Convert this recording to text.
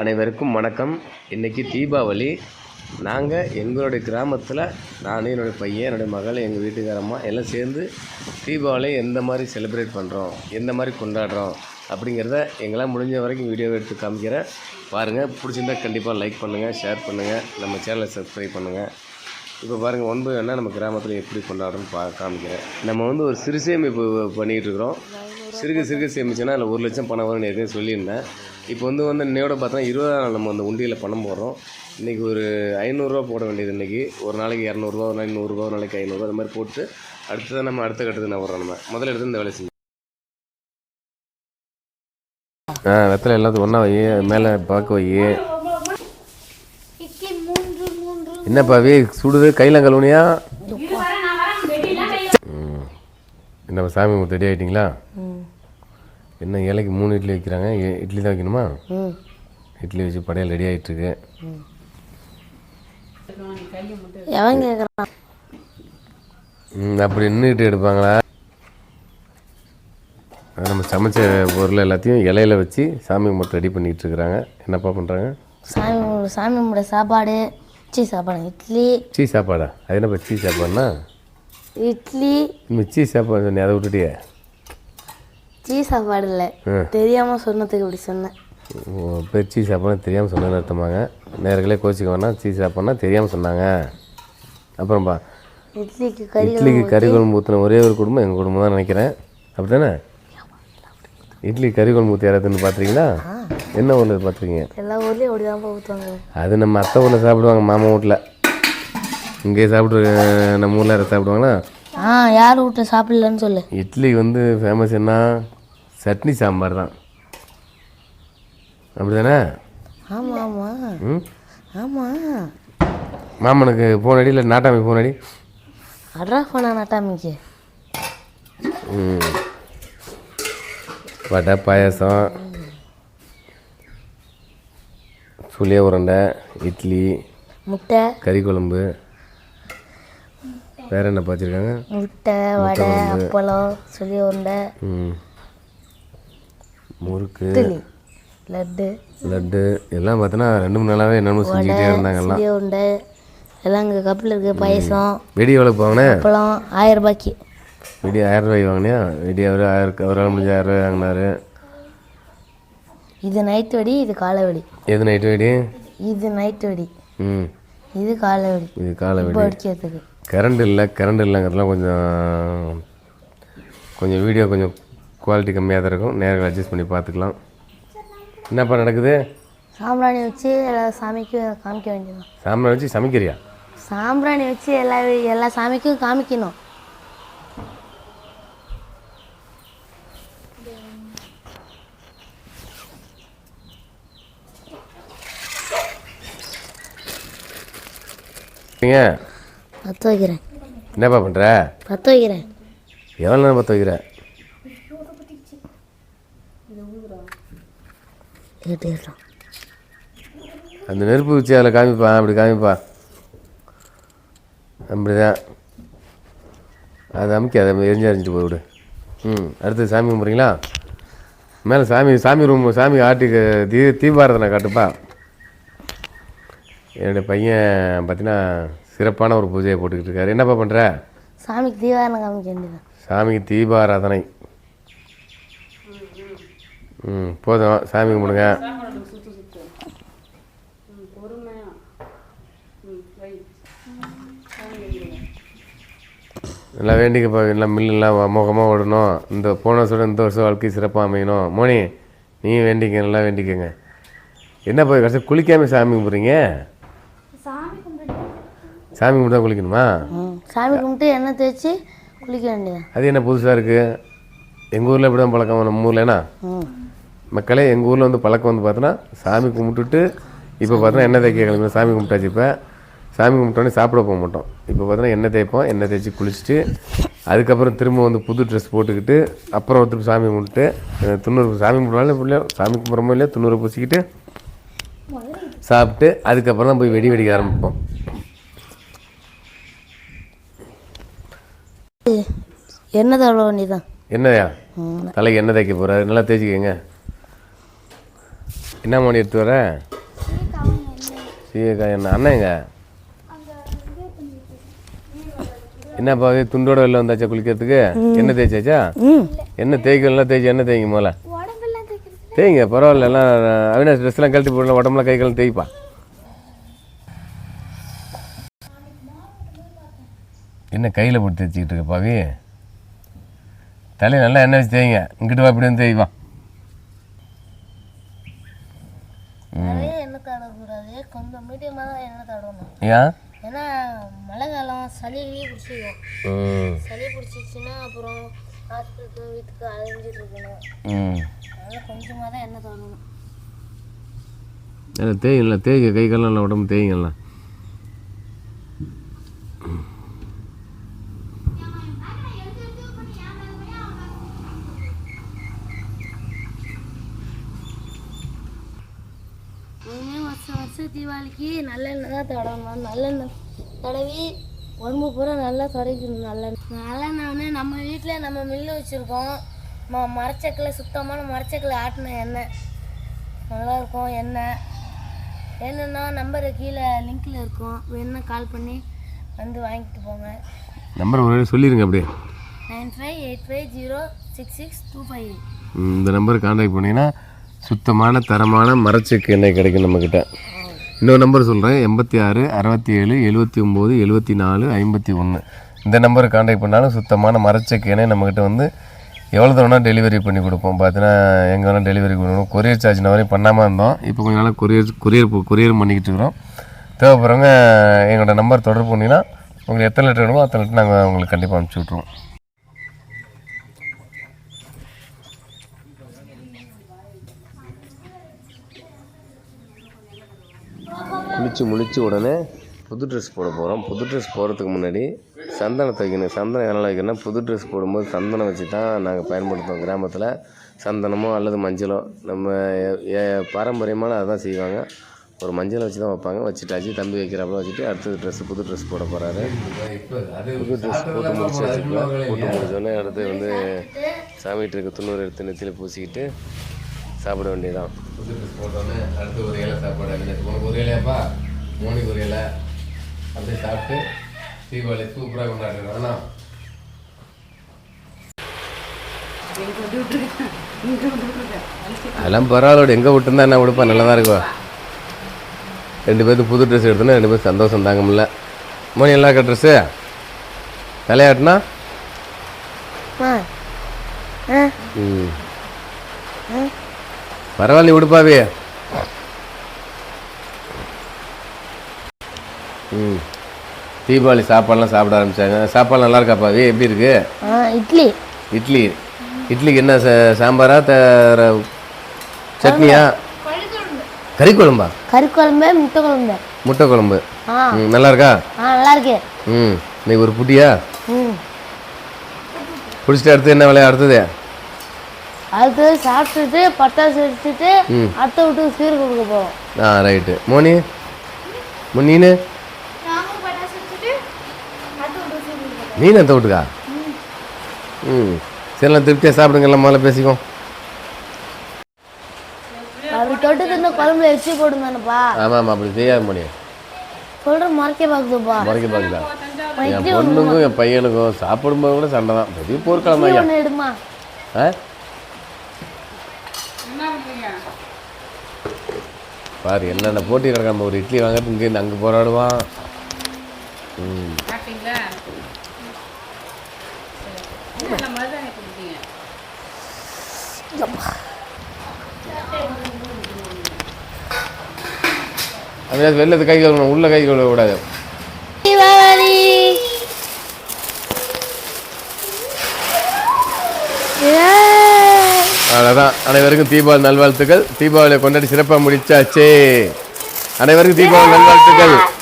அனைவருக்கும் வணக்கம். இன்றைக்கி தீபாவளி. நாங்கள் எங்களுடைய கிராமத்தில் நான் என்னுடைய பையன் என்னுடைய மகள் எங்கள் வீட்டுக்காரம்மா எல்லாம் சேர்ந்து தீபாவளி எந்த மாதிரி செலிப்ரேட் பண்ணுறோம் எந்த மாதிரி கொண்டாடுறோம் அப்படிங்கிறத எங்களால் முடிஞ்ச வரைக்கும் வீடியோ எடுத்து காமிக்கிறேன். பாருங்கள் பிடிச்சிருந்தா கண்டிப்பாக லைக் பண்ணுங்கள் ஷேர் பண்ணுங்கள் நம்ம சேனலை சப்ஸ்கிரைப் பண்ணுங்கள் இப்போ பாருங்கள் ஒன்பது வேணால் நம்ம கிராமத்தில் எப்படி கொண்டாடுறோம்னு பா காமிக்கிறேன். நம்ம வந்து ஒரு சிறு சேமிப்பு பண்ணிகிட்டு இருக்கிறோம். சிறுக சிறுக சேமிச்சோன்னா அதில் ஒரு லட்சம் பணம் வரும்னு ஏற்கனவே சொல்லியிருந்தேன். இப்போ வந்து வந்து இன்னையோட பார்த்தா இருபதாம் நாள் நம்ம அந்த உண்டியில் பணம் போடுறோம். இன்றைக்கி ஒரு ஐநூறுரூவா போட வேண்டியது இன்றைக்கி ஒரு நாளைக்கு இரநூறுவா ஒரு நாளைக்கு நூறுரூவா ஒரு நாளைக்கு ஐநூறுரூவா அது மாதிரி போட்டு அடுத்ததான் நம்ம அடுத்த கட்டத்துக்கு நான் வரோம் நம்ம? முதல்ல எடுத்து இந்த வேலை செஞ்சு. ஆ வெத்தலை எல்லாத்தையும் ஒன்றா வை மேலே பார்க்க வை என்னப்பா வே சுடுது கையில் கழுவுனியா ம். என்ன சாமி முத்து ரெடி ஆகிட்டிங்களா என்ன இலைக்கு மூணு இட்லி வைக்கிறாங்க இட்லி தான் வைக்கணுமா? இட்லி வச்சு படையல் ரெடி ஆகிட்டுருக்கு எவன் கேட்குறான் ம் அப்படி நின்றுட்டு எடுப்பாங்களா? அது நம்ம சமைச்ச பொருள் எல்லாத்தையும் இலையில வச்சு சாமி மட்டும் ரெடி பண்ணிகிட்டு இருக்கிறாங்க. என்னப்பா பண்ணுறாங்க சாமி சாமி கும்பிட சாப்பாடு சி சாப்பாடு. இட்லி சீ சாப்பாடா? அது என்னப்பா சீ சாப்பாடுனா இட்லி. இனிமேல் சீ சாப்பாடு சொன்னி அதை விட்டுட்டியே? சீ சாப்பாடு இல்லை. தெரியாமல் சொன்னதுக்கு இப்படி சொன்னேன். பேர் சீ சாப்பாடுன்னு தெரியாமல் சொன்னது அர்த்தமாங்க. நேர்களே கோச்சிக்க வேணாம் சீ சாப்பாடுனா தெரியாமல் சொன்னாங்க. அப்புறம்பா இட்லிக்கு கறி இட்லிக்கு கறி குழம்பு ஊற்றின ஒரே ஒரு குடும்பம் எங்கள் குடும்பம் தான் நினைக்கிறேன். அப்படிதானே இட்லி கறி குழம்பு ஊற்றி யாராவது பார்த்துருக்கீங்களா என்ன ஊரில் பார்த்துருக்கீங்க எல்லா ஊர்லேயும் அப்படி தான் ஊற்றுவாங்க அது நம்ம அத்தை ஊரில் சாப்பிடுவாங்க மாமா வீட்டில் இங்கே சாப்பிட்டு நம்ம ஊரில் யாராவது சாப்பிடுவாங்களா? ஆ யார் வீட்டில் சாப்பிடலன்னு சொல்லு. இட்லி வந்து ஃபேமஸ் என்ன? சட்னி சாம்பார் தான். அப்படிதானே? ஆமாம் ஆமாம் ம்? ஆமாம் மாமனுக்கு ஃபோன் அடி இல்லை நாட்டாமை ஃபோன் அடி? அட்ரா ஃபோனா நட்டாமிக்கு. ம். வடை பாயாசம். புளிய உருண்டை இட்லி முட்டை. கறி குழம்பு. வேற என்ன வச்சுருக்காங்க முட்டை வடை அப்பளம் சொல்லி உருண்டை. ம். முறுக்கு லட்டு. லட்டு எல்லாம் பார்த்தோன்னா ரெண்டு மூணு நாளாகவே என்னென்னமோ செஞ்சுக்கிட்டே இருந்தாங்க எல்லாம் உருண்டை எல்லாம் இங்கே கப்பில் இருக்குது பாயசம். வெடி எவ்வளோ வாங்கினேன் அப்பளம் ஆயிரம் ரூபாய்க்கு. வெடி ஆயிரம் ரூபாய் வாங்கினியா? வெடி அவர் ஆயிரம் அவரால் முடிஞ்ச ஆயிரம் ரூபாய் வாங்கினாரு. இது நைட்டு வெடி இது காலை வெடி. எது நைட்டு வெடி? இது நைட்டு வெடி. ம். இது காலை வெடி. இது காலை வெடி. அடிக்கிறதுக்கு கரண்ட் இல்லை கரண்ட் இல்லைங்கிறதுலாம் கொஞ்சம் கொஞ்சம் வீடியோ கொஞ்சம் குவாலிட்டி கம்மியாக தான் இருக்கும். நேரில் அட்ஜஸ்ட் பண்ணி பார்த்துக்கலாம். என்னப்பா நடக்குது? சாம்பிராணி வச்சு எல்லா சாமிக்கும் காமிக்க வேண்டியதுதான். சாம்பிராணி வச்சு சமைக்கிறியா? சாம்பிராணி வச்சு எல்லா எல்லா சாமிக்கும் காமிக்கணும். பற்ற வைக்கிறேன். என்னப்பா பண்ணுற பற்ற வைக்கிறேன். எவ்வளோ நேரம் பார்த்து வைக்கிற? கேட்டோம் அந்த நெருப்பு வச்சு அதில் காமிப்பா அப்படி காமிப்பா. அப்படிதான். அதை அமுக்கி அதை எரிஞ்சு எரிஞ்சிட்டு போய்விடு ம் அடுத்து சாமி கும்பிட்றீங்களா? மேலே சாமி சாமி ரூம் சாமி ஆட்டுக்கு தீ தீபாரதனை காட்டுப்பா. என்னுடைய பையன் பார்த்தீங்கன்னா சிறப்பான ஒரு பூஜையை போட்டுக்கிட்டு இருக்காரு. என்னப்பா பண்ணுற சாமிக்கு தீபாரணம் காமிக்க சாமிக்கு தீபாராதனை. ம் போதும். சாமி கும்பிடுங்க. நல்லா வேண்டிக்கப்பா எல்லாம் மில்லெல்லாம் அமோகமாக ஓடணும். இந்த போன வருஷம் இந்த வருஷம் வாழ்க்கை சிறப்பாக அமையணும். மோனி நீ வேண்டிக்க நல்லா வேண்டிக்கங்க. என்ன போய் கடைசி குளிக்காமல் சாமி கும்பிட்றீங்க? சாமி கும்பிட்டு தான் குளிக்கணுமா சாமி கும்பிட்டு எண்ணெய் தேய்ச்சி குளிக்க வேண்டியதான் அது என்ன புதுசாக இருக்குது எங்கள் ஊரில் இப்படி தான் பழக்கம் நம்ம ஊர்லனா ம். மக்களே எங்கள் ஊரில் வந்து பழக்கம் வந்து பார்த்தோன்னா சாமி கும்பிட்டுட்டு இப்போ பார்த்தோன்னா எண்ணெய் தேய்க்க கிளம்பி சாமி கும்பிட்டாச்சு இப்போ. சாமி கும்பிட்டோன்னே சாப்பிட போக மாட்டோம். இப்போ பார்த்தோன்னா எண்ணெய் தேய்ப்போம். எண்ணெய் தேய்ச்சி குளிச்சுட்டு அதுக்கப்புறம் திரும்ப வந்து புது ட்ரெஸ் போட்டுக்கிட்டு அப்புறம் திரும்ப சாமி கும்பிட்டு துண்ணூறு சாமி கும்பிட்றாலும் இல்லையோ? சாமி கும்பிட்றமோ இல்லையோ? துண்ணூறு பூசிக்கிட்டு சாப்பிட்டு அதுக்கப்புறம் தான் போய் வெடி வெடிக்க ஆரம்பிப்போம். எண்ணெய் தடவை வேண்டியதான் ம். தலைக்கு எண்ணெய் தேய்க்க போகிறாரு நல்லா தேய்ச்சிக்கங்க. என்ன மணி எடுத்து வர? சீயக்காய் என்ன அண்ணன் எங்க என்னப்பா இது துண்டோட வெளில வந்தாச்சா குளிக்கிறதுக்கு? என்ன தேய்ச்சாச்சா? என்ன தேய்க்கலாம் தேய்ச்சி என்ன தேய்ங்க முதல்ல. தேய்ங்க பரவாயில்ல எல்லாம் அவினாஷ் ட்ரெஸ்லாம் கழட்டி போடலாம் உடம்புலாம் கை காலம் தேய்ப்பா. என்ன கையில் போட்டு தேய்ச்சிக்கிட்டு இருக்க பாவி? தலையை நல்லா எண்ணெய் வச்சு தேய்ங்க. இங்கிட்டு வா இப்படி வந்து தேய்வா. எண்ணெய் தடக்கூடாது கொஞ்சம் மீடியமாக தான் எண்ணெய் தடவணும் ஏன் ஏன்னா மழை காலம் சளி கிளி பிடிச்சிக்கும். ம். சளி பிடிச்சிச்சுன்னா அப்புறம் ஹாஸ்பிட்டலுக்கு வீட்டுக்கு அலைஞ்சிட்டு இருக்கணும். ம். அதனால் கொஞ்சமாக தான் எண்ணெய் தடவணும் தேய்ங்கல்ல தேய்ங்க கை காலம் நல்லா உடம்பு தேய்ங்கல்ல எப்பவுமே வருஷம் வருஷம் தீபாவளிக்கு நல்லெண்ணெய் தான் தடவணும் நல்லெண்ணெய். தடவி உடம்பு பூரா நல்லா தொடக்கணும் நல்லெண்ணெய். நல்லெண்ணெய் வந்து நம்ம வீட்டில் நம்ம மில்லு வச்சுருக்கோம். ம மரச்சக்கில் சுத்தமான மரச்சக்கில் ஆட்டின எண்ணெய். நல்லா இருக்கும் எண்ணெய். வேணும்னா நம்பரு கீழே லிங்க்கில் இருக்கும். வேணும்னா கால் பண்ணி வந்து வாங்கிட்டு போங்க. நம்பர் ஒரு சொல்லிடுங்க அப்படியே. Nine five eight five zero six six two five இந்த நம்பருக்கு காண்டாக்ட் பண்ணிங்கன்னா சுத்தமான தரமான மரச்செக்கு எண்ணெய் கிடைக்கும் நம்மக்கிட்ட இன்னொரு நம்பர் சொல்கிறேன் எண்பத்தி ஆறு அறுபத்தி ஏழு எழுபத்தி ஒம்பது எழுபத்தி நாலு ஐம்பத்தி ஒன்று. இந்த நம்பரை காண்டாக்ட் பண்ணாலும் சுத்தமான மரச்சக்கேனே நம்மக்கிட்ட வந்து எவ்வளோ தூரம்னா டெலிவரி பண்ணி கொடுப்போம். பார்த்தீங்கன்னா எங்கே வேணால் டெலிவரி கொடுக்கணும். கொரியர் சார்ஜ் வரையும் பண்ணாமல் இருந்தோம். இப்போ கொஞ்ச நாளாக கொரியர் கொரியர் கொரியர் பண்ணிக்கிட்டு இருக்கிறோம். தேவைப்படுறவங்க எங்களோட நம்பர் தொடர்பு பண்ணிங்கன்னா உங்களுக்கு எத்தனை லிட்டர் வேணுமோ அத்தனை லிட்டர் நாங்கள் உங்களுக்கு கண்டிப்பாக அனுப்பிச்சி விட்ருவோம் குளித்து முழிச்சு உடனே புது ட்ரெஸ் போட போகிறோம் புது ட்ரெஸ் போகிறதுக்கு முன்னாடி சந்தனத்தை வைக்கணும். சந்தனம் எதனால் வைக்கணும்னா புது ட்ரெஸ் போடும்போது சந்தனம் வச்சு தான் நாங்கள் பயன்படுத்துவோம். கிராமத்தில் சந்தனமோ அல்லது மஞ்சளோ நம்ம பாரம்பரியமான அதை தான் செய்வாங்க. ஒரு மஞ்சளை வச்சு தான் வைப்பாங்க. வச்சுட்டாச்சு. தம்பி வைக்கிறாப்புல வச்சுட்டு அடுத்தது ட்ரெஸ் புது ட்ரெஸ் போட போகிறாரு புது ட்ரெஸ் போட்டு முடிச்சு வச்சுக்கலாம். போட்டு முடிச்சோடனே அடுத்து வந்து சாமிகிட்ட இருக்க துண்ணூறு எடுத்து நெத்தியில் பூசிக்கிட்டு சாப்பிட வேண்டியதான் புது ட்ரெஸ் போட்டோன்னே அடுத்து ஒரு இலை சாப்பாடு உனக்கு ஒரு இலையாப்பா? மோனிக்கு ஒரு இலை. அப்படியே சாப்பிட்டு தீபாவளி சூப்பராக கொண்டாடுறோம் அதெல்லாம் பரவாயில்ல எங்கே விட்டுருந்தா என்ன விடுப்பா நல்லா தான் இருக்கும் ரெண்டு பேருக்கு புது ட்ரெஸ் எடுத்தோன்னா ரெண்டு பேரும் சந்தோஷம் தாங்க முடியல. மோனி நல்லா இருக்க ட்ரெஸ்ஸு தலையாட்டினா? ம். பரவாயில்ல விடுப்பாவே ம். தீபாவளி சாப்பாடுலாம் சாப்பிட ஆரம்பிச்சாங்க. சாப்பாடு நல்லா இருக்காப்பாவே எப்படி இருக்கு? இட்லி. இட்லி. இட்லிக்கு என்ன ச சாம்பாரா சட்னியா கறி குழம்பா கறி குழம்பு முட்டை குழம்பு. முட்டை குழம்பு. நல்லா இருக்கா நல்லா இருக்கு ம் இன்னைக்கு ஒரு புட்டியா? ம். குடிச்சிட்டு அடுத்து என்ன வேலையா அடுத்தது? அடுத்து சாப்பிட்டுட்டு பட்டாசு வச்சுட்டு ம். அடுத்த வீட்டுக்கு சீர் கொடுக்க போகிறோம் ஆ ரைட்டு. மோனி? மோ நீனு நீனு அந்த வீட்டுக்கா ம். சரி நான் திருப்தியாக சாப்பிடுங்க எல்லாம் முதல்ல பேசிக்குவோம் அப்படி தொட்டு தின்னு குழம்புல எச்சி போடுங்கப்பா ஆமாம் ஆமாம் அப்படி செய்யாத முடியும் சொல்ற மறைக்க பாக்குதுப்பா முறைக்க பார்க்குதா என் பொண்ணுக்கும் என் பையனுக்கும் சாப்பிடும்போது கூட சண்டை தான். பெரிய ஒன்று எடுமா? ஆ? பாரு என்னென்ன போட்டி கிடக்காம ஒரு இட்லி வாங்கிறது இங்கேருந்து அங்கே போராடுவான். ம். சாப்பிட்டீங்களா? சரி. என்ன மருதாணி குடிப்பீங்க? அப்படியே வெளில கை கழுவணும் உள்ள கை கழுவ கூடாது. தீபாவளி. அவ்வளோதான் அனைவருக்கும் தீபாவளி நல்வாழ்த்துக்கள். தீபாவளியை கொண்டாடி சிறப்பாக முடிச்சாச்சே. அனைவருக்கும் தீபாவளி நல்வாழ்த்துக்கள்.